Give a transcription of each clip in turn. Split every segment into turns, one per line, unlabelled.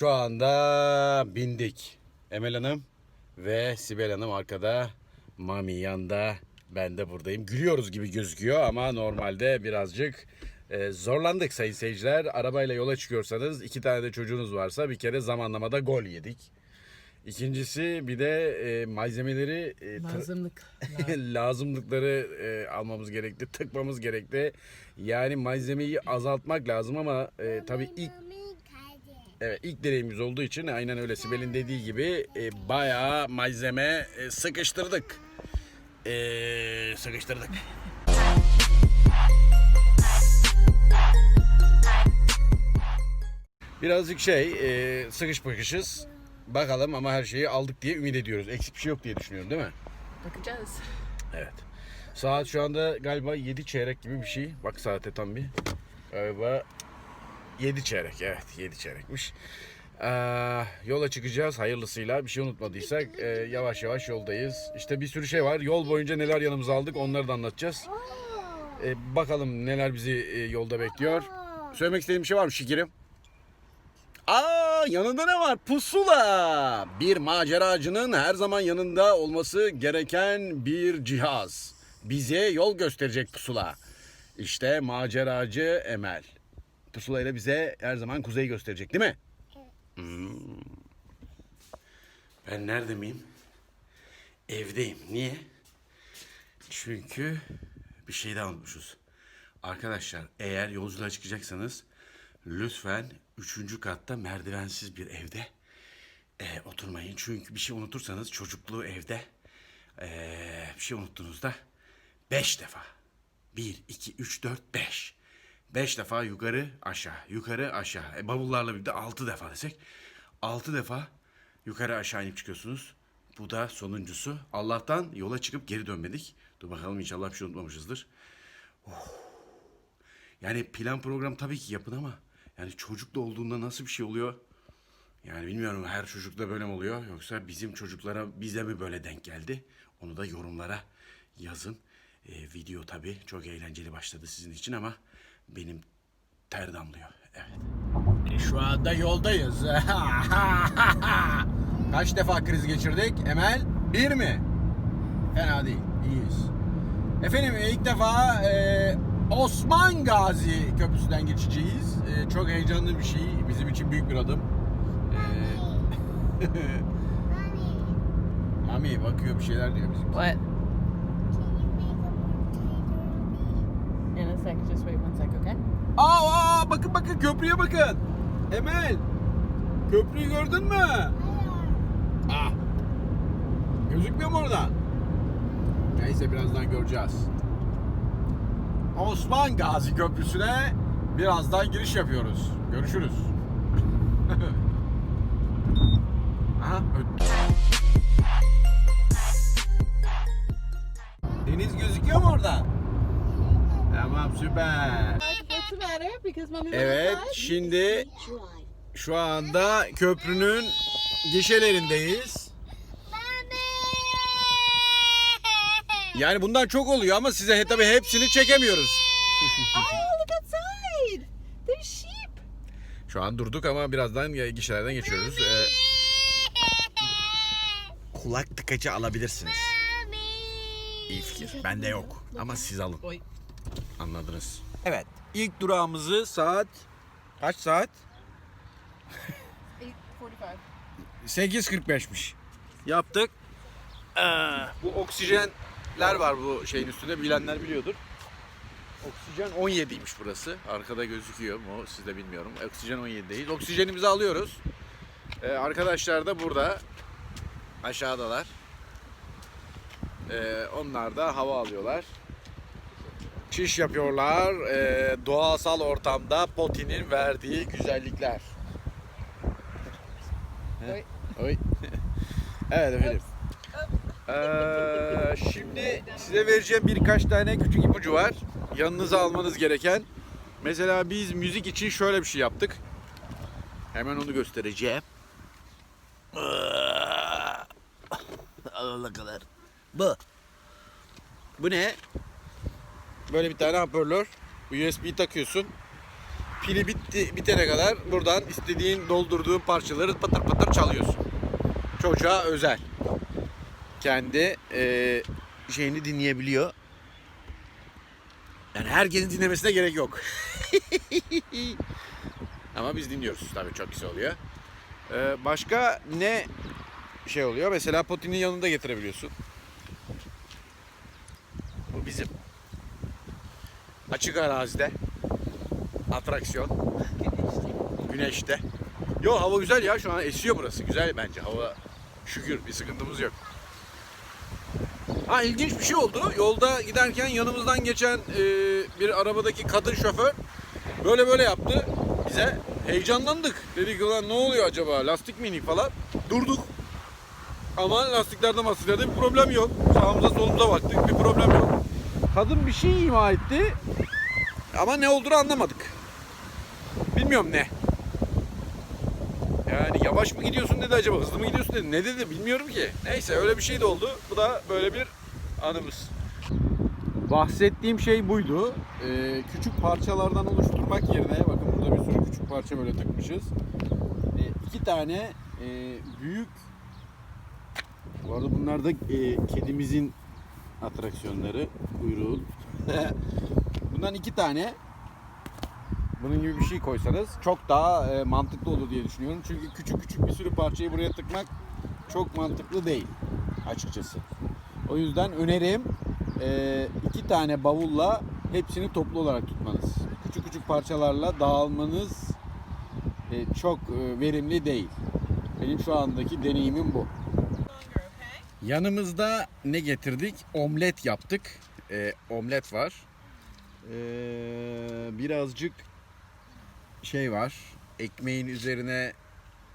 Şu anda bindik. Emel Hanım ve Sibel Hanım arkada. Mami yanda. Ben de buradayım. Gülüyoruz gibi gözüküyor ama normalde birazcık e, zorlandık sayın seyirciler. Arabayla yola çıkıyorsanız iki tane de çocuğunuz varsa bir kere zamanlamada gol yedik. İkincisi bir de e, malzemeleri e,
Lazımlık.
lazımlıkları e, almamız gerekti, tıkmamız gerekti. Yani malzemeyi azaltmak lazım ama e, tabii ilk Evet ilk deneyimimiz olduğu için aynen öyle Sibel'in dediği gibi e, bayağı malzeme e, sıkıştırdık. E, sıkıştırdık. Birazcık şey e, sıkış pıkışız. Bakalım ama her şeyi aldık diye ümit ediyoruz. Eksik bir şey yok diye düşünüyorum değil mi?
Bakacağız.
Evet. Saat şu anda galiba 7 çeyrek gibi bir şey. Bak saate tam bir. Galiba 7 çeyrek. Evet 7 çeyrekmiş. Ee, yola çıkacağız hayırlısıyla. Bir şey unutmadıysak e, yavaş yavaş yoldayız. İşte bir sürü şey var. Yol boyunca neler yanımıza aldık onları da anlatacağız. Ee, bakalım neler bizi e, yolda bekliyor. Söylemek istediğim bir şey var mı Şekerim? Aa yanında ne var? Pusula. Bir maceracının her zaman yanında olması gereken bir cihaz. Bize yol gösterecek pusula. İşte maceracı Emel. Pusula ile bize her zaman kuzeyi gösterecek değil mi? Hmm. Ben nerede miyim? Evdeyim. Niye? Çünkü bir şey daha unutmuşuz. Arkadaşlar eğer yolculuğa çıkacaksanız lütfen üçüncü katta merdivensiz bir evde e, oturmayın. Çünkü bir şey unutursanız çocukluğu evde e, bir şey unuttuğunuzda beş defa bir, iki, üç, dört, beş. Beş defa yukarı aşağı, yukarı aşağı. E, bavullarla birlikte altı defa desek. Altı defa yukarı aşağı inip çıkıyorsunuz. Bu da sonuncusu. Allah'tan yola çıkıp geri dönmedik. Dur bakalım inşallah bir şey unutmamışızdır. Yani plan program tabii ki yapın ama yani çocukla olduğunda nasıl bir şey oluyor? Yani bilmiyorum her çocukta böyle mi oluyor yoksa bizim çocuklara bize mi böyle denk geldi? Onu da yorumlara yazın. Ee, video tabii çok eğlenceli başladı sizin için ama benim ter damlıyor. Evet. E, şu anda yoldayız. Kaç defa kriz geçirdik Emel? Bir mi? Fena değil. İyiyiz. Efendim ilk defa e, Osman Gazi Köprüsü'nden geçeceğiz. E, çok heyecanlı bir şey. Bizim için büyük bir adım. E, Mami bakıyor bir şeyler diyor bizim.
What? Sec. Just wait one sec, okay?
Aa, aa bakın bakın köprüye bakın. Emel. Köprüyü gördün mü? Ah. Gözükmüyor mu oradan? Neyse birazdan göreceğiz. Osman Gazi Köprüsü'ne birazdan giriş yapıyoruz. Görüşürüz. Aha, Deniz gözüküyor mu orada? Tamam süper.
What's the matter? Because mommy went
Evet şimdi şu anda köprünün gişelerindeyiz. Yani bundan çok oluyor ama size he- tabii hepsini çekemiyoruz. Şu an durduk ama birazdan ya- gişelerden geçiyoruz. Ee, kulak tıkacı alabilirsiniz. İyi fikir. Bende yok ama siz alın. Anladınız. Evet. ilk durağımızı saat kaç saat?
8.45.
8.45'miş. Yaptık. Ee, bu oksijenler var bu şeyin üstünde bilenler biliyordur. Oksijen 17'ymiş burası. Arkada gözüküyor mu siz de bilmiyorum. Oksijen 17'deyiz. Oksijenimizi alıyoruz. Ee, arkadaşlar da burada. Aşağıdalar. Ee, onlar da hava alıyorlar. Çiş yapıyorlar. Ee, doğasal ortamda potinin verdiği güzellikler.
Oy.
Oy. evet efendim. Ee, şimdi size vereceğim birkaç tane küçük ipucu var. Yanınıza almanız gereken. Mesela biz müzik için şöyle bir şey yaptık. Hemen onu göstereceğim. Alana kadar. Bu. Bu ne? Böyle bir tane hoparlör. USB takıyorsun. pili bitti bitene kadar buradan istediğin doldurduğun parçaları patır patır çalıyorsun. Çocuğa özel. Kendi e, şeyini dinleyebiliyor. Yani herkesin dinlemesine gerek yok. Ama biz dinliyoruz tabii çok güzel oluyor. Ee, başka ne şey oluyor? Mesela potinin yanında getirebiliyorsun. Bu bizim. Açık arazide. Atraksiyon. Güneşte. Yo hava güzel ya şu an esiyor burası. Güzel bence hava. Şükür bir sıkıntımız yok. Ha ilginç bir şey oldu. Yolda giderken yanımızdan geçen e, bir arabadaki kadın şoför böyle böyle yaptı bize. Heyecanlandık. Dedik ulan ne oluyor acaba? Lastik mi inik falan. Durduk. Ama lastiklerde mastiklerde bir problem yok. Sağımıza solumuza baktık bir problem yok. Kadın bir şey ima etti. Ama ne olduğunu anlamadık. Bilmiyorum ne. Yani yavaş mı gidiyorsun dedi acaba hızlı mı gidiyorsun dedi. Ne dedi bilmiyorum ki. Neyse öyle bir şey de oldu. Bu da böyle bir anımız. Bahsettiğim şey buydu. Ee, küçük parçalardan oluşturmak yerine bakın burada bir sürü küçük parça böyle tıkmışız. Ee, iki tane e, büyük bu arada bunlar da e, kedimizin atraksiyonları. Kuyruğun. Bundan iki tane bunun gibi bir şey koysanız çok daha e, mantıklı olur diye düşünüyorum. Çünkü küçük küçük bir sürü parçayı buraya tıkmak çok mantıklı değil açıkçası. O yüzden önerim e, iki tane bavulla hepsini toplu olarak tutmanız. Küçük küçük parçalarla dağılmanız e, çok e, verimli değil. Benim şu andaki deneyimim bu. Yanımızda ne getirdik? Omlet yaptık. E, omlet var. E, birazcık şey var. Ekmeğin üzerine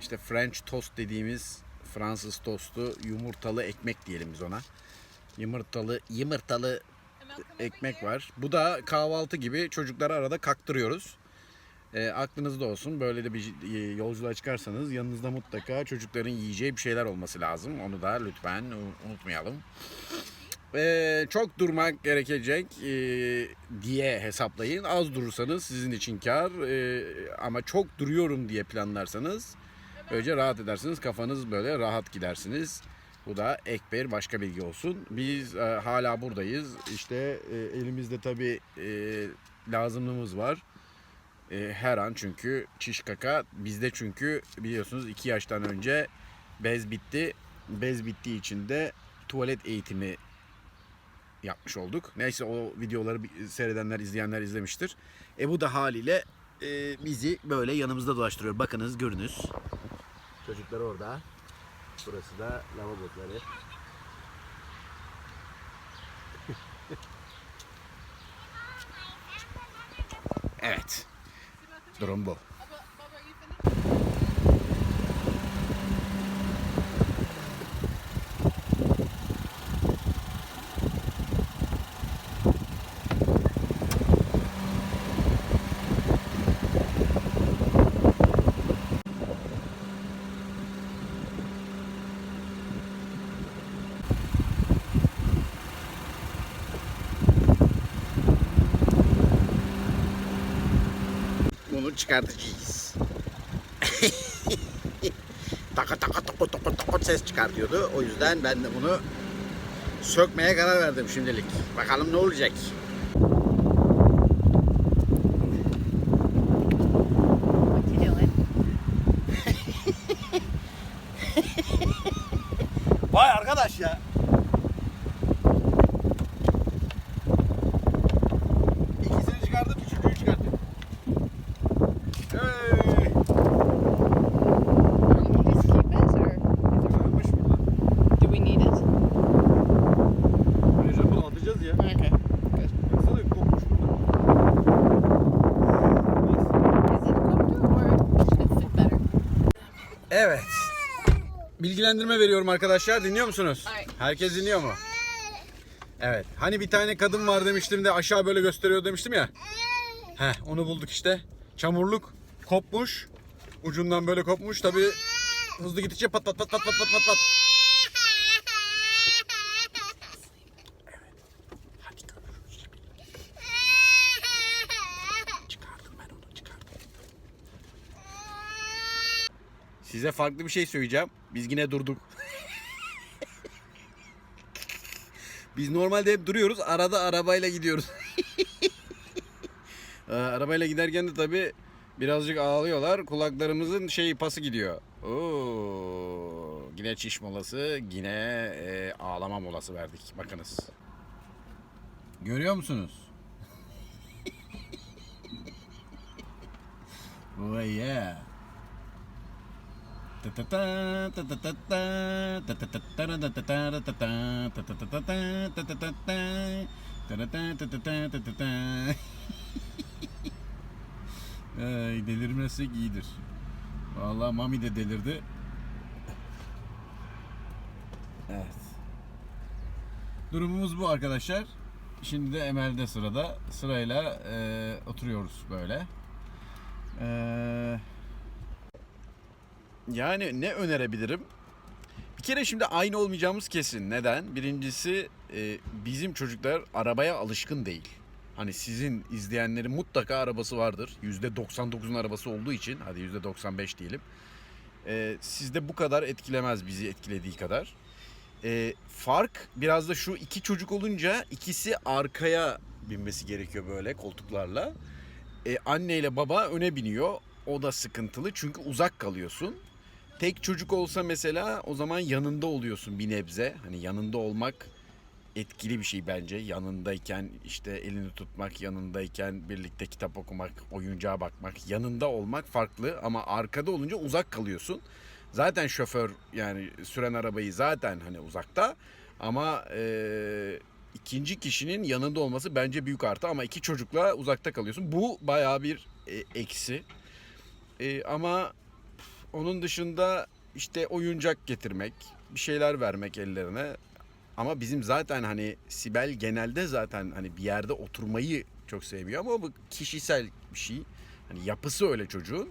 işte French toast dediğimiz Fransız tostu yumurtalı ekmek diyelim biz ona. Yumurtalı yumurtalı ekmek var. Bu da kahvaltı gibi çocuklara arada kaktırıyoruz. E, aklınızda olsun. Böyle de bir e, yolculuğa çıkarsanız yanınızda mutlaka çocukların yiyeceği bir şeyler olması lazım. Onu da lütfen unutmayalım. E, çok durmak gerekecek e, diye hesaplayın. Az durursanız sizin için kar. E, ama çok duruyorum diye planlarsanız böylece rahat edersiniz. Kafanız böyle rahat gidersiniz. Bu da ek bir başka bilgi olsun. Biz e, hala buradayız. İşte e, elimizde tabii e, lazımlığımız var. E, her an çünkü çiş kaka bizde çünkü biliyorsunuz 2 yaştan önce bez bitti. Bez bittiği için de tuvalet eğitimi yapmış olduk. Neyse o videoları seyredenler, izleyenler izlemiştir. E bu da haliyle e, bizi böyle yanımızda dolaştırıyor. Bakınız görünüz. Çocuklar orada. Burası da lavabotları. evet. Trombou. Bunu çıkartacağız. taka taka taka taka taka ses çıkartıyordu. O yüzden ben de bunu sökmeye karar verdim şimdilik. Bakalım ne olacak. Bilgilendirme veriyorum arkadaşlar. Dinliyor musunuz?
Evet.
Herkes dinliyor mu? Evet. Hani bir tane kadın var demiştim de aşağı böyle gösteriyor demiştim ya. Heh onu bulduk işte. Çamurluk kopmuş. Ucundan böyle kopmuş. Tabi hızlı gidince pat pat pat pat pat pat pat pat. Hadi görüşürüz. Çıkardım ben onu çıkardım. Size farklı bir şey söyleyeceğim. Biz yine durduk. Biz normalde hep duruyoruz. Arada arabayla gidiyoruz. Ee, arabayla giderken de tabii birazcık ağlıyorlar. Kulaklarımızın şey pası gidiyor. Oo, yine çiş molası, yine e, ağlama molası verdik. Bakınız. Görüyor musunuz? Oh yeah. Ay, delirmezsek iyidir. Vallahi Mami de delirdi. Evet. Durumumuz bu arkadaşlar. Şimdi de Emel'de sırada. Sırayla e, oturuyoruz böyle. Eee yani ne önerebilirim? Bir kere şimdi aynı olmayacağımız kesin. Neden? Birincisi e, bizim çocuklar arabaya alışkın değil. Hani sizin izleyenlerin mutlaka arabası vardır. %99'un arabası olduğu için hadi %95 diyelim. E, sizde bu kadar etkilemez bizi etkilediği kadar. E, fark biraz da şu iki çocuk olunca ikisi arkaya binmesi gerekiyor böyle koltuklarla. E, anne ile baba öne biniyor. O da sıkıntılı çünkü uzak kalıyorsun. Tek çocuk olsa mesela o zaman yanında oluyorsun bir nebze. Hani yanında olmak etkili bir şey bence. Yanındayken işte elini tutmak, yanındayken birlikte kitap okumak, oyuncağa bakmak, yanında olmak farklı ama arkada olunca uzak kalıyorsun. Zaten şoför yani süren arabayı zaten hani uzakta ama e, ikinci kişinin yanında olması bence büyük artı ama iki çocukla uzakta kalıyorsun. Bu bayağı bir e, eksi. E, ama onun dışında işte oyuncak getirmek, bir şeyler vermek ellerine. Ama bizim zaten hani Sibel genelde zaten hani bir yerde oturmayı çok sevmiyor ama bu kişisel bir şey. Hani yapısı öyle çocuğun.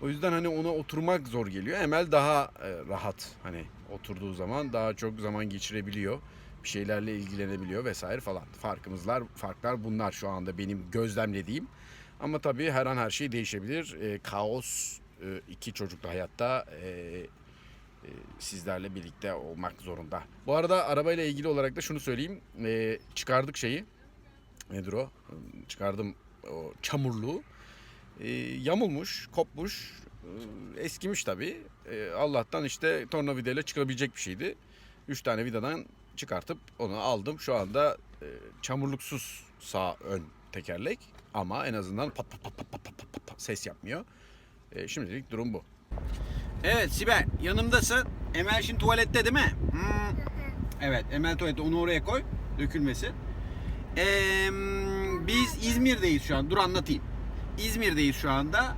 O yüzden hani ona oturmak zor geliyor. Emel daha e, rahat hani oturduğu zaman daha çok zaman geçirebiliyor. Bir şeylerle ilgilenebiliyor vesaire falan. Farkımızlar, farklar bunlar şu anda benim gözlemlediğim. Ama tabii her an her şey değişebilir. E, kaos iki çocuklu hayatta sizlerle birlikte olmak zorunda. Bu arada arabayla ilgili olarak da şunu söyleyeyim. Çıkardık şeyi. Nedir o? Çıkardım o çamurluğu. Yamulmuş, kopmuş, eskimiş tabii. Allah'tan işte tornavidayla çıkabilecek bir şeydi. Üç tane vidadan çıkartıp onu aldım. Şu anda çamurluksuz sağ ön tekerlek ama en azından pat pat pat pat pat, pat, pat ses yapmıyor. E, şimdilik durum bu. Evet Sibel yanımdasın. Emel şimdi tuvalette değil mi? Hmm. Evet Emel tuvalette onu oraya koy. Dökülmesin. Ee, biz İzmir'deyiz şu an. Dur anlatayım. İzmir'deyiz şu anda.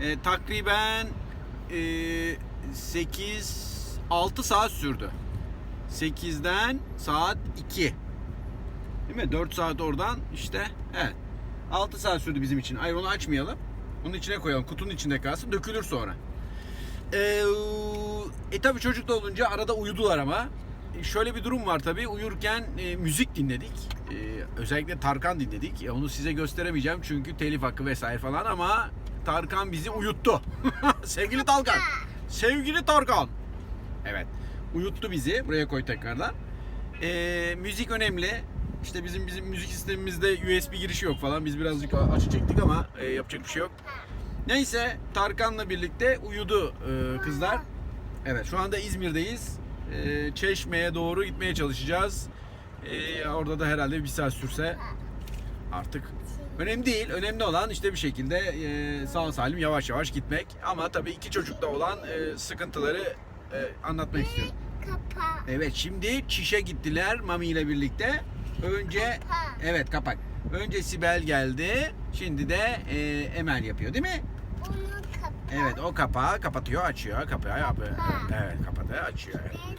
Ee, takriben e, 8 6 saat sürdü. 8'den saat 2. Değil mi? 4 saat oradan işte. Evet. 6 saat sürdü bizim için. Hayır onu açmayalım. Onun içine koyalım. Kutunun içinde kalsın. Dökülür sonra. Ee, e tabi çocuk da olunca arada uyudular ama. E, Şöyle bir durum var tabi. Uyurken e, müzik dinledik. E, özellikle Tarkan dinledik. E, onu size gösteremeyeceğim çünkü telif hakkı vesaire falan ama Tarkan bizi uyuttu. Sevgili Tarkan. Sevgili Tarkan. Evet. Uyuttu bizi. Buraya koy tekrardan. E, müzik önemli. İşte bizim bizim müzik sistemimizde USB girişi yok falan. Biz birazcık açı çektik ama e, yapacak bir şey yok. Neyse Tarkan'la birlikte uyudu e, kızlar. Evet şu anda İzmir'deyiz. E, Çeşme'ye doğru gitmeye çalışacağız. E, orada da herhalde bir saat sürse artık önemli değil. Önemli olan işte bir şekilde e, sağ salim yavaş yavaş gitmek. Ama tabii iki çocukta olan e, sıkıntıları e, anlatmak istiyorum. Evet şimdi çişe gittiler Mami ile birlikte. Önce evet kapak. Önce Sibel geldi. Şimdi de e, Emel yapıyor değil mi? Evet o kapağı kapatıyor açıyor kapağı yapıyor. Evet kapatıyor açıyor. Evet,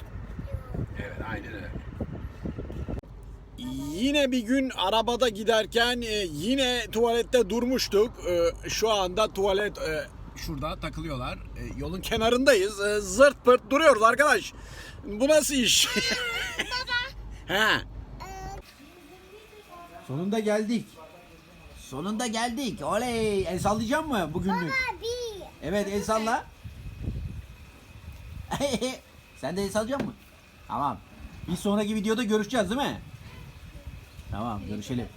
evet aynen öyle. Yine bir gün arabada giderken e, yine tuvalette durmuştuk. E, Şu anda tuvalet e, şurada takılıyorlar. E, Yolun kenarındayız. E, Zırt pırt duruyoruz arkadaş. Bu nasıl iş? He.
Sonunda geldik. Sonunda geldik. Oley. El sallayacak mı bugünlük?
Abi.
Evet el salla.
Sen de el salacak mısın? Tamam. Bir sonraki videoda görüşeceğiz değil mi? Tamam görüşelim.